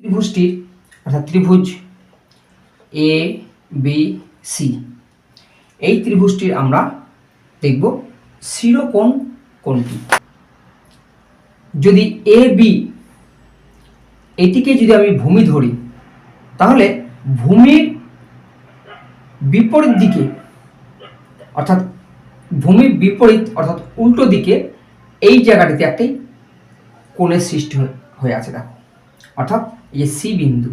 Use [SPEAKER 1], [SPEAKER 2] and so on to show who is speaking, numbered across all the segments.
[SPEAKER 1] ত্রিভুজটির অর্থাৎ ত্রিভুজ A B C এই ত্রিভুজটির আমরা দেখব শিরোকোণ কোনটি যদি এ বি এটিকে যদি আমি ভূমি ধরি, তাহলে ভূমির বিপরীত দিকে, অর্থাৎ ভূমির বিপরীত, অর্থাৎ উল্টো দিকে, এই জায়গাটিতে একটি কোণের সৃষ্টি হয়ে- আছে, দেখো। অর্থাৎ এই যে সি বিন্দু,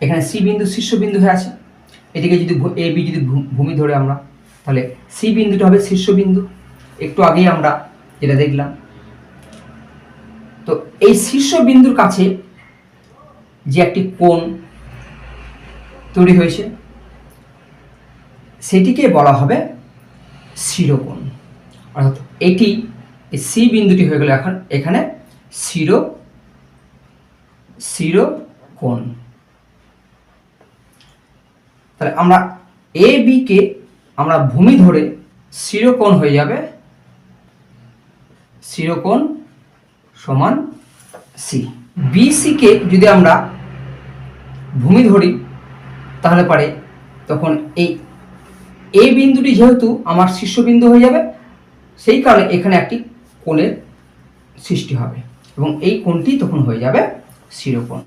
[SPEAKER 1] এখানে সি বিন্দু শীর্ষবিন্দু হয়ে আছে। এটিকে যদি এ বি যদি ভূমি ধরে আমরা, তাহলে সি বিন্দুটা হবে শীর্ষবিন্দু একটু আগেই আমরা যেটা দেখলাম। তো এই শীর্ষবিন্দুর কাছে যে একটি কোণ তৈরি হয়েছে, সেটিকে বলা হবে শিরোকোণ। অর্থাৎ এটি সি বিন্দুটি হয়ে গেল এখন, এখানে শিরো শিরোকোণ তাহলে আমরা এ বি কে আমরা ভূমি ধরে শিরোকোণ হয়ে যাবে শিরোকোণ সমান সি বিসিকে যদি আমরা ভূমি ধরি, তাহলে পারে তখন এই এ বিন্দুটি যেহেতু আমার শীর্ষবিন্দু হয়ে যাবে, সেই কারণে এখানে একটি কোণের সৃষ্টি হবে এবং এই কোণটি তখন হয়ে যাবে শিরোকোণ